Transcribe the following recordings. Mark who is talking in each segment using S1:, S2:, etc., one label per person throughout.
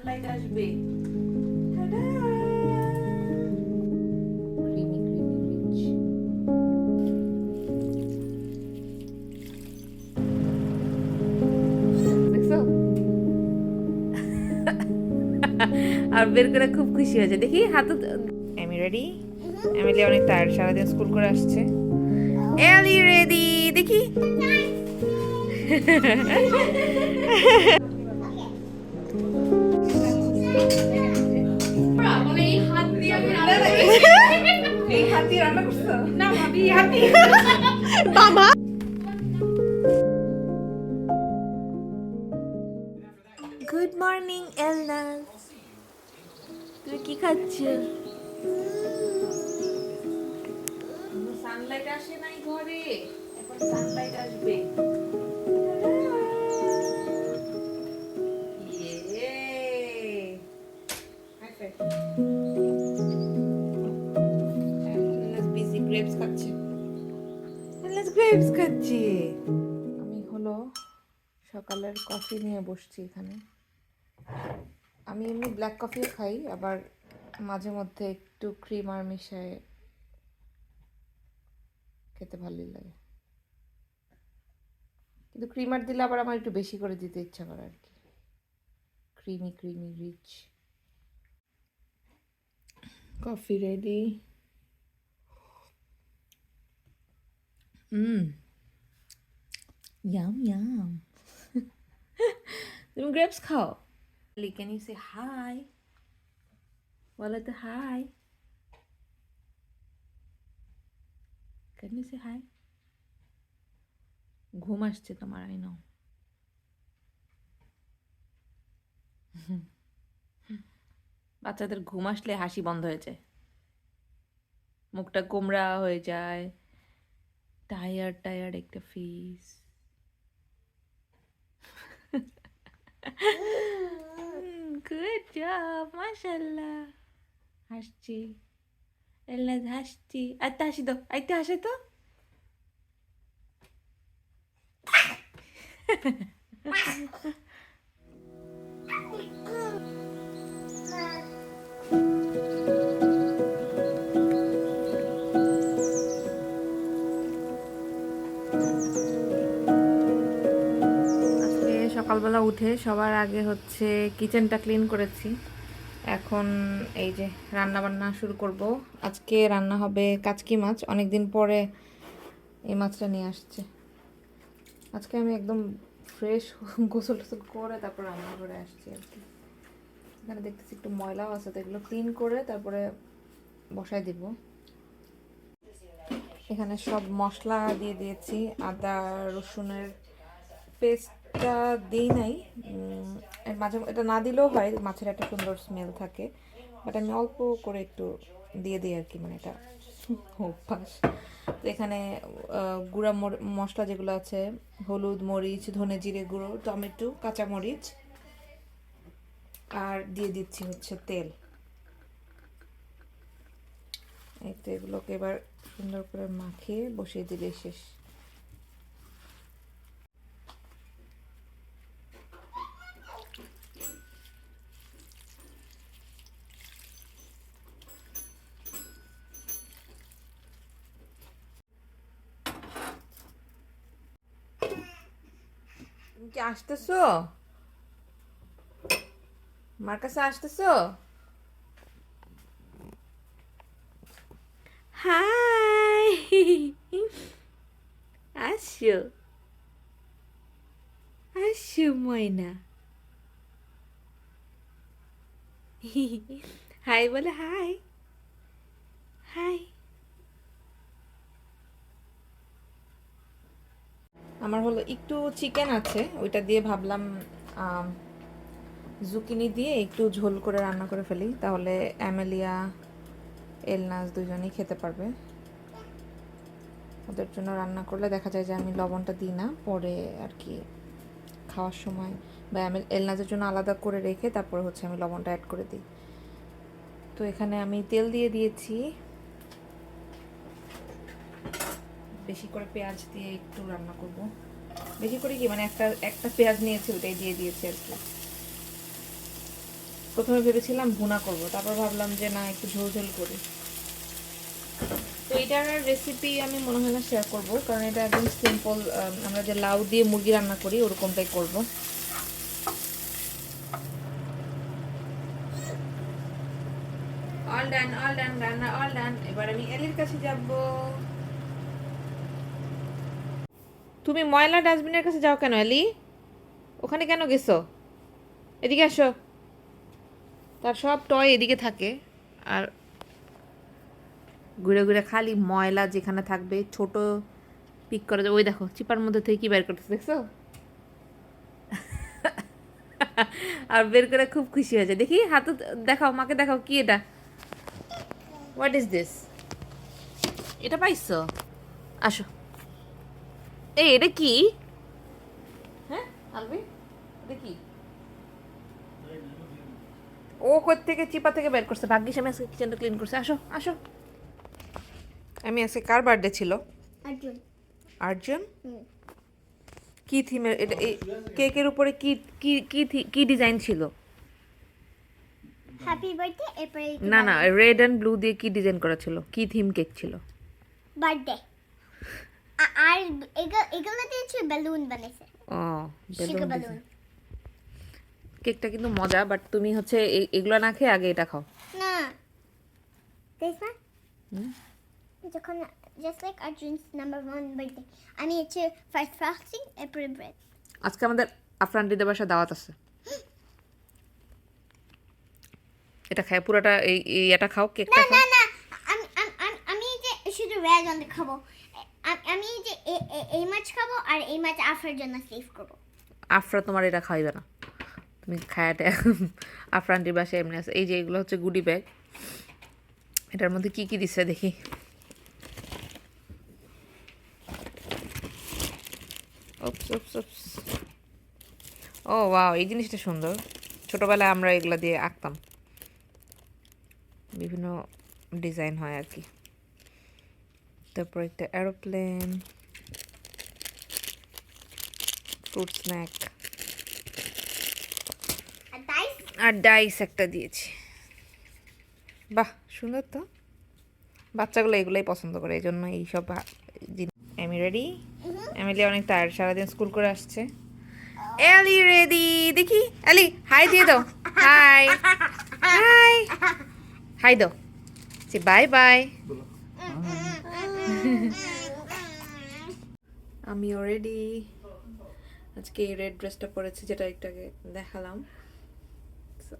S1: Sunlight আসবে আর বের করে খুব খুশি হয়েছে। দেখি হাত এমি রেডি এমিলি অনেক টায়ার্ড সারাদিন স্কুল করে আসছে। এলি রেডি দেখি। না ভাবি হাত। দিয়ে গুড মর্নিং এলনাস তুমি কি খাচ্ছ? সানলাইট আসে নাই ঘরে? এখন সানলাইট আসবে। Yay! High grapes খাচ্ছে। এলনাস খাচ্ছে। আমি হলো সকালের কফি নিয়ে বসছি এখানে। আমি এমনি ব্ল্যাক কফিও খাই আবার মাঝে মধ্যে একটু ক্রিম আর মিশায় খেতে ভালোই লাগে। কিন্তু ক্রিমার দিলে আবার আমার একটু বেশি করে দিতে ইচ্ছা করে আর কি। Creamy creamy rich coffee ready hmm yum yum তুমি গ্রেপস খাও লি ক্যান ইউ সে হাই বলো তো hi can you say hi ঘুম আসছে তোমার আই নাও বাচ্চাদের ঘুম আসলে হাসি বন্ধ হয়ে যায়। মুখটা কোমড়া হয়ে যায়। টায়ার্ড টায়ার্ড একটা ফেস গুড জব মাশাল্লাহ হাসছি। এলনাজ হাসছি। আইতে হাসি তো, আইতে হাসে তো? আজকে সকালবেলা উঠে সবার আগে হচ্ছে কিচেনটা ক্লিন করেছি। এখন এই যে রান্না বান্না শুরু করব। আজকে রান্না হবে কাচকি মাছ। অনেক দিন পরে এই মাছটা নিয়ে আসছে। আজকে আমি একদম ফ্রেশ গোসল টোসল করে তারপর রান্না করে আসছি আর কি। এখানে দেখতেছি একটু ময়লাও আছে, তো এগুলো ক্লিন করে তারপরে বসায় দিব। এখানে সব মশলা দিয়ে দিয়েছি, আদা, রসুনের পেস্টটা দিই নাই। মাঝে এটা না দিলেও হয়, মাছের একটা সুন্দর স্মেল থাকে। বাট আমি অল্প করে একটু দিয়ে দিই আর কি মানে এটা অভ্যাস। তো এখানে গুঁড়া মশলা যেগুলো আছে, হলুদ, মরিচ, ধনে জিরে গুঁড়ো, টমেটো কাঁচামরিচ আর দিয়ে দিচ্ছি হচ্ছে তেল। এই তো এগুলোকে এবার সুন্দর করে মাখিয়ে বসিয়ে দিলে শেষ। তুমি কি আসতেছো? মার কাছে আসতেছো? হাই। আসো। আসো ময়না। হাই বলে হাই। হাই। আমার হলো একটু চিকেন আছে, ওইটা দিয়ে ভাবলাম জুকিনি দিয়ে একটু ঝোল করে রান্না করে ফেলি, তাহলে অ্যামেলিয়া এলনাস দুজনেই খেতে পারবে। ওদের জন্য রান্না করলে দেখা যায় যে আমি লবণটা দিই না, পরে আর কি খাওয়ার সময় বা আমি এলনাজের জন্য আলাদা করে রেখে তারপরে হচ্ছে আমি লবণটা অ্যাড করে দিই। তো এখানে আমি তেল দিয়ে দিয়েছি। বেশি করে পেঁয়াজ দিয়ে একটু রান্না করব। বেশি করে কি মানে একটা একটা পেঁয়াজ নিয়েছি, ওটাই দিয়ে দিয়েছি আর কি। প্রথমে ভেবেছিলাম ভুনা করব, তারপর ভাবলাম যে না, একটু ঝোল ঝোল করি। তো এটার রেসিপি আমি মনে হয় না শেয়ার করব, কারণ এটা একদম সিম্পল আমরা যে লাউ দিয়ে মুরগি রান্না করি, ওরকমটাই করব। অল ডান অল ডান রান্না অল ডান এবার আমি এলির কাছে যাব। তুমি ময়লা ডাস্টবিনের কাছে যাও কেন এলি ওখানে কেন গেছো? এদিকে আসো। তার সব টয় এদিকে থাকে। আর ঘুরে ঘুরে খালি ময়লা যেখানে থাকবে, ছোট পিক করে দেবে ওই দেখো, চিপার মধ্যে থেকে কি বের করতেছে, দেখছ? আর বের করে খুব খুশি হয়েছে দেখি, হাতে দেখাও, মাকে দেখাও, কি এটা? হোয়াট ইজ দিস এটা পাইছো? আসো। এই এটা কি? হ্যাঁ ও কোথ থেকে চিপা থেকে বের করছে। ভাগ্যিস আমি আজকে কিচেনটা ক্লিন করছে। আসো আসো। আমি আজকে কার বার্থডে ছিল?
S2: আর্জুন।
S1: আর্জুন? কি থিমের এটা কেকের উপরে কি কি কি কি ডিজাইন ছিল?
S2: হ্যাপি বার্থডে
S1: না না রেড অ্যান্ড ব্লু দিয়ে কি ডিজাইন করা ছিল? কি থিম কেক ছিল?
S2: বার্থডে আর এগুলো দিয়েছে বেলুন বানিয়েছে
S1: ও বেলুন কেকটা কিন্তু মজা বাট তুমি হচ্ছে এগুলো না খেয়ে আগে এটা খাও।
S2: না। দেখ না যখন just like Arjun's number one birthday আমি হচ্ছে ফার্স্ট ফাস্টিং এরপরে ব্রেড
S1: আজকে আমাদের আফরানটিদের বাসা দাওয়াত আছে। এটা খায় পুরোটা এই এটা খাও কেকটা
S2: না
S1: খাও।
S2: না না আমি আম- আম- আমি যে শুধু রেড অন খাব আমি যে এই মাছ খাব আর এই মাছ আফার জন্য সেভ করব।
S1: আফরা তোমার এটা খাইবে না। তুমি খায়াটা আফরানটির বাসায় এমনি আছে। এই যে এগুলো হচ্ছে গুডি ব্যাগ। এটার মধ্যে কি কি দিচ্ছে দেখি। ও, ওয়াও, এই জিনিসটা সুন্দর। ছোটবেলায় আমরা এগুলো দিয়ে আঁকতাম। বিভিন্ন ডিজাইন হয় আর কি। তারপর একটা এরোপ্লেন ফ্রুট স্ন্যাক
S2: আর
S1: আর ডাইস একটা দিয়েছি। বাহ সুন্দর তো। বাচ্চাগুলো এগুলোই পছন্দ করে এই জন্য এইসব জিনিস আমি রেডি এমিলি অনেক টায়ার্ড সারাদিন স্কুল করে আসছে। এলি রেডি দেখি এলি হাই দিয়ে দাও। হাই হাই হাই দাও। বাই বাই আমিও রেডি আজকে এই রেড ড্রেসটা পরেছি যেটা একটু আগে দেখালাম। So,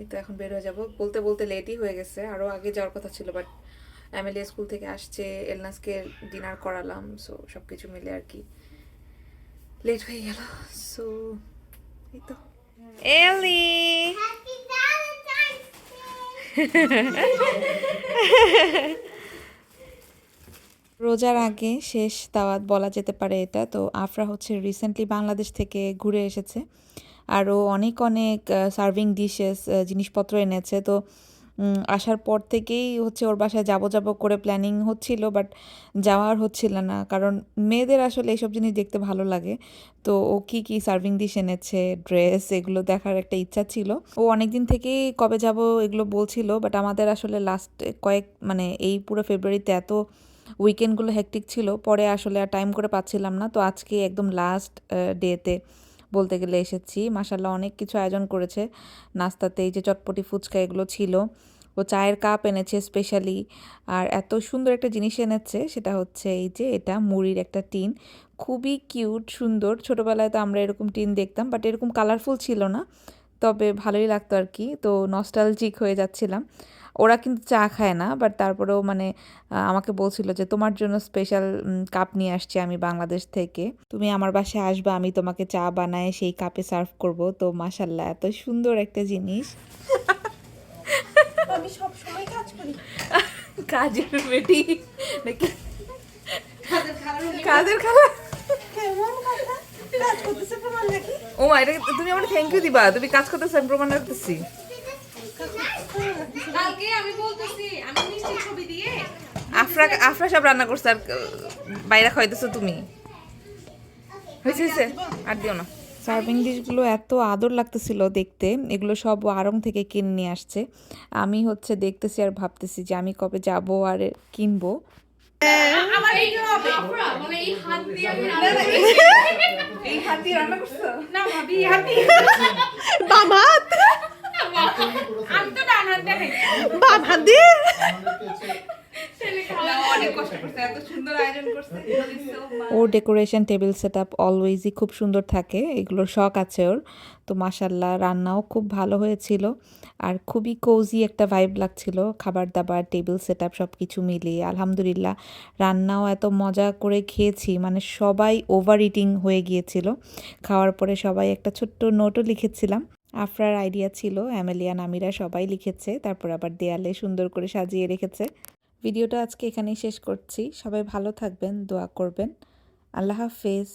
S1: এই তো এখন বের হয়ে যাব। বলতে বলতে লেটই হয়ে গেছে। আরও আগে যাওয়ার কথা ছিল বাট এমএলএ স্কুল থেকে আসছে এলনাসকে ডিনার করালাম সো সব কিছু মিলে আর কি লেট হয়ে গেল। সো এই তো। এলি
S3: রোজার আগে শেষ দাওয়াত বলা যেতে পারে এটা। তো আফরা হচ্ছে রিসেন্টলি বাংলাদেশ থেকে ঘুরে এসেছে। আরও অনেক অনেক সার্ভিং ডিশেস জিনিসপত্র এনেছে। তো আসার পর থেকেই হচ্ছে ওর বাসায় যাব যাব করে প্ল্যানিং হচ্ছিল বাট যাওয়ার হচ্ছিল না। কারণ মেয়েদের আসলে এইসব জিনিস দেখতে ভালো লাগে। তো ও কি কি সার্ভিং ডিশ এনেছে ড্রেস এগুলো দেখার একটা ইচ্ছা ছিল। ও অনেক দিন থেকেই কবে যাব এগুলো বলছিল বাট আমাদের আসলে লাস্ট কয়েক মানে এই পুরো ফেব্রুয়ারিতে এত উইকেন্ডগুলো হেকটিক ছিল, পরে আসলে আর টাইম করে পাচ্ছিলাম না। তো আজকে একদম লাস্ট ডেতে বলতে গেলে এসেছি। মাসাল্লাহ অনেক কিছু আয়োজন করেছে। নাস্তাতে এই যে চটপটি, ফুচকা এগুলো ছিল। ও চায়ের কাপ এনেছে স্পেশালি আর এত সুন্দর একটা জিনিস এনেছে, সেটা হচ্ছে এই যে এটা মুড়ির একটা টিন। খুবই কিউট সুন্দর। ছোটোবেলায় তো আমরা এরকম টিন দেখতাম বাট এরকম কালারফুল ছিল না। তবে ভালোই লাগতো আর কি। তো নস্টালজিক হয়ে যাচ্ছিলাম। ওরা কিন্তু চা খায় না বাট তারপরেও মানে আমাকে বলছিল যে তোমার জন্য স্পেশাল কাপ নিয়ে আসছি আমি বাংলাদেশ থেকে। তুমি আমার বাসায় আসবে আমি তোমাকে চা বানায় সেই কাপে সার্ভ করব। তো মাসাল্লাহ এত সুন্দর একটা জিনিস।
S4: আমি সব সময় কাজ করি।
S1: কাজের বেটি নাকি?
S4: কাদের খালা? নাকি?
S1: ও মা এটা তুমি আমার থ্যাংক ইউ দিবা। তুমি কাজ করতেছো আমি প্রমাণ রাখতেছি।
S4: কালকে আমি বলতেছি আমি মিষ্টি ছবি দিয়ে
S1: আফরা আফরা সব রান্না করছে আর বাইরে খাইতেছো তুমি। হয়েছে আর দিও না। সার্ভিং ডিশগুলো এত আদর লাগতেছিল দেখতে। এগুলো সব আড়ং থেকে কিনে নিয়ে আসছে। আমি হচ্ছে দেখতেছি আর ভাবতেছি যে আমি কবে যাব আর কিনবো।
S4: আমার ভিডিও হবে মানে এই হাত দিয়ে আমি এই হাত দিয়ে রান্না করছ না ভাবি এই হাত দিয়ে
S5: বাম হাত
S4: আমি তো ডান হাত দেখাই
S5: বাম হাত দিয়ে
S4: অনেক কষ্ট করছে এত সুন্দর আয়োজন করছে
S1: ওর ডেকোরেশন টেবিল সেট আপ অলওয়েজই খুব সুন্দর থাকে। এগুলোর শখ আছে ওর। তো মাসাল্লাহ রান্নাও খুব ভালো হয়েছিল। আর খুবই কোজি একটা ভাইব লাগছিল। খাবার দাবার টেবিল সেট আপ সব কিছু মিলিয়ে। আলহামদুলিল্লাহ, রান্নাও এত মজা করে খেয়েছি। মানে সবাই ওভার ইটিং হয়ে গিয়েছিল। খাওয়ার পরে সবাই একটা ছোট্ট নোটও লিখেছিলাম। আফরার আইডিয়া ছিল, অ্যামেলিয়া নামিরা সবাই লিখেছে। তারপর আবার দেয়ালে সুন্দর করে সাজিয়ে রেখেছে। ভিডিওটা আজকে এখানেই শেষ করছি। সবাই ভালো থাকবেন, দোয়া করবেন। আল্লাহ হাফেজ।